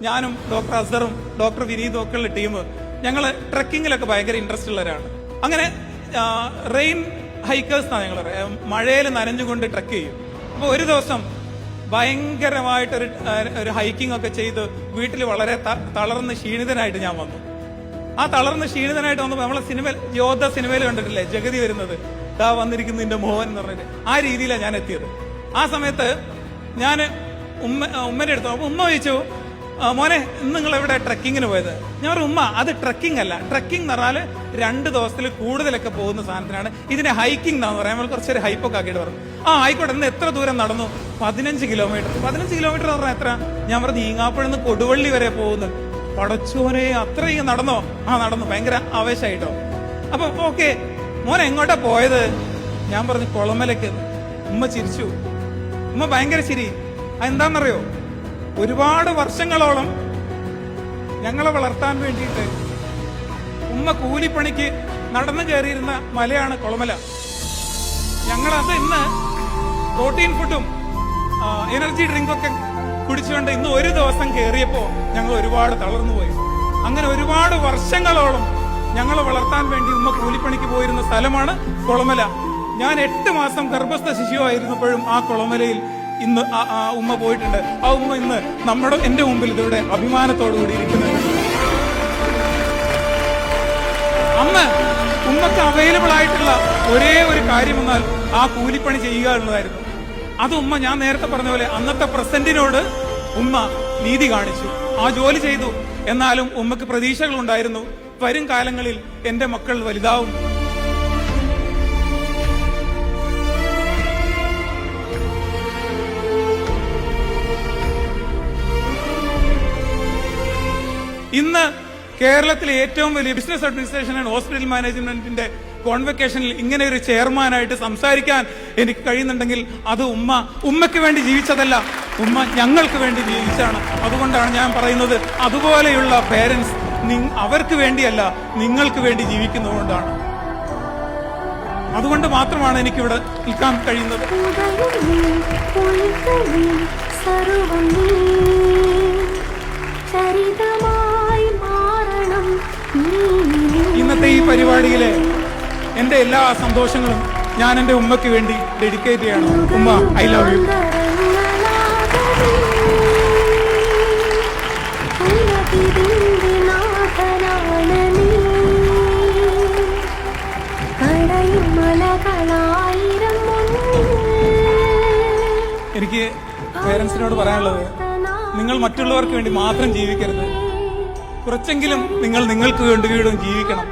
ഞാനും doctor അസറും doctor വിനീതും ഒക്കെ ഉള്ള ടീം. ഞങ്ങൾ ട്രക്കിങ്ങിലൊക്കെ ഭയങ്കര ഇൻട്രസ്റ്റ് ഉള്ളവരാണ്. അങ്ങനെ റെയിൻ ഹൈക്കേഴ്സ് എന്നാണ് ഞങ്ങൾ മഴയിൽ നനഞ്ഞുകൊണ്ട് ട്രക്ക് ചെയ്യും. അപ്പോൾ ഒരു ദിവസം ഭയങ്കരമായിട്ടൊരു ഒരു ഹൈക്കിംഗ് ഒക്കെ ചെയ്ത് വീട്ടിൽ വളരെ തളർന്ന് ക്ഷീണിതനായിട്ട് ഞാൻ വന്നു. ആ തളർന്ന് ക്ഷീണിതനായിട്ട് വന്നപ്പോൾ നമ്മളെ സിനിമ യോദ്ധ സിനിമയിൽ കണ്ടിട്ടില്ലേ? ജഗതി വരുന്നത്. ദാ വന്നിരിക്കുന്നു നിന്റെ മോഹൻ എന്ന് പറഞ്ഞിട്ട്. ആ രീതിയിലാണ് ഞാൻ എത്തിയത്. ആ സമയത്ത് ഞാൻ ഉമ്മ ഉമ്മന്റെ അടുത്ത് അപ്പൊ ഉമ്മ ചോദിച്ചു "ആ, മോനെ നിങ്ങൾ എവിടെ ട്രക്കിങ്ങിന് പോയത്? ഞാൻ ഉമ്മ അത് ട്രക്കിംഗ് അല്ല. ട്രക്കിംഗ് എന്ന് പറഞ്ഞാൽ രണ്ട് ദിവസത്തിൽ കൂടുതലൊക്കെ പോകുന്ന സാധനത്തിനാണ്. ഇതിനെ ഹൈക്കിംഗ് എന്നാന്ന് പറയാം. നമ്മൾ കുറച്ചൊരു ഹൈപ്പൊക്കെ ആക്കിയിട്ട് പറഞ്ഞു. ആ ആയിക്കോട്ടെ ഇന്ന് എത്ര ദൂരം നടന്നു? പതിനഞ്ച് കിലോമീറ്റർ പതിനഞ്ച് കിലോമീറ്റർ എന്ന് പറഞ്ഞാൽ എത്ര? ഞാൻ പറഞ്ഞു ഈങ്ങാപ്പുഴന്ന് കൊടുവള്ളി വരെ പോകുന്നു. പടച്ചോനെ അത്രയും നടന്നോ? ആ നടന്നു. ഭയങ്കര ആവേശമായിട്ടോ അപ്പൊ ഓക്കെ മോനെ എങ്ങോട്ടാ പോയത്? ഞാൻ പറഞ്ഞു കുളമലക്ക് ഉമ്മ ചിരിച്ചു. ഉമ്മ ഭയങ്കര ചിരി. അതെന്താണെന്നറിയോ ഒരുപാട് വർഷങ്ങളോളം ഞങ്ങളെ വളർത്താൻ വേണ്ടിയിട്ട് ഉമ്മ കൂലിപ്പണിക്ക് നടന്നു കയറിയിരുന്ന മലയാണ് കുളമല. ഞങ്ങളത് ഇന്ന് പ്രോട്ടീൻ ഫുഡും എനർജി ഡ്രിങ്കും ഒക്കെ കുടിച്ചുകൊണ്ട് ഇന്ന് ഒരു ദിവസം കയറിയപ്പോൾ ഞങ്ങൾ ഒരുപാട് തളർന്നു പോയി. അങ്ങനെ ഒരുപാട് വർഷങ്ങളോളം ഞങ്ങളെ വളർത്താൻ വേണ്ടി ഉമ്മ കൂലിപ്പണിക്ക് പോയിരുന്ന സ്ഥലമാണ് കുളമല. ഞാൻ എട്ട് മാസം ഗർഭസ്ഥ ശിശുവായിരുന്നപ്പോഴും ആ കുളമലയിൽ ഇന്ന് ആ- ഉമ്മ പോയിട്ടുണ്ട്. ആ ഉമ്മ ഇന്ന് നമ്മുടെ എന്റെ മുമ്പിൽ ഇതോടെ അഭിമാനത്തോടു കൂടി അമ്മ ഉമ്മക്ക് അവൈലബിൾ ആയിട്ടുള്ള ഒരേ ഒരു കാര്യം എന്നാൽ ആ കൂലിപ്പണി ചെയ്യുക എന്നതായിരുന്നു അത് ഉമ്മ ഞാൻ നേരത്തെ പറഞ്ഞ പോലെ അന്നത്തെ പ്രസന്റിനോട് ഉമ്മ നീതി കാണിച്ചു. ആ ജോലി ചെയ്തു. എന്നാലും ഉമ്മക്ക് പ്രതീക്ഷകൾ ഉണ്ടായിരുന്നു വരും കാലങ്ങളിൽ എന്റെ മക്കൾ വലുതാവും. ഇന്ന് കേരളത്തിലെ ഏറ്റവും വലിയ ബിസിനസ് അഡ്മിനിസ്ട്രേഷൻ ആൻഡ് ഹോസ്പിറ്റൽ മാനേജ്മെന്റിന്റെ കോൺവെക്കേഷനിൽ ഇങ്ങനെ ഒരു ചെയർമാനായിട്ട് സംസാരിക്കാൻ എനിക്ക് കഴിയുന്നുണ്ടെങ്കിൽ അത് ഉമ്മ ഉമ്മയ്ക്ക് വേണ്ടി ജീവിച്ചതല്ല ഉമ്മ ഞങ്ങൾക്ക് വേണ്ടി ജീവിച്ചാണ്. അതുകൊണ്ടാണ് ഞാൻ പറയുന്നത് അതുപോലെയുള്ള പേരൻസ് അവർക്ക് വേണ്ടിയല്ല നിങ്ങൾക്ക് വേണ്ടി ജീവിക്കുന്നതുകൊണ്ടാണ്. അതുകൊണ്ട് മാത്രമാണ് എനിക്കിവിടെ നിൽക്കാൻ കഴിയുന്നത്. സർവം നീ, പരിപാടിയിലെ എന്റെ എല്ലാ സന്തോഷങ്ങളും ഞാൻ എന്റെ ഉമ്മയ്ക്ക് വേണ്ടി ഡെഡിക്കേറ്റ് ചെയ്യണം. ഉമ്മ ഐ ലവ് യു എനിക്ക് പേരൻസിനോട് പറയാനുള്ളത് നിങ്ങൾ മറ്റുള്ളവർക്ക് വേണ്ടി മാത്രം ജീവിക്കരുത്. കുറച്ചെങ്കിലും നിങ്ങൾ നിങ്ങൾക്ക് വേണ്ടി വീടും ജീവിക്കണം.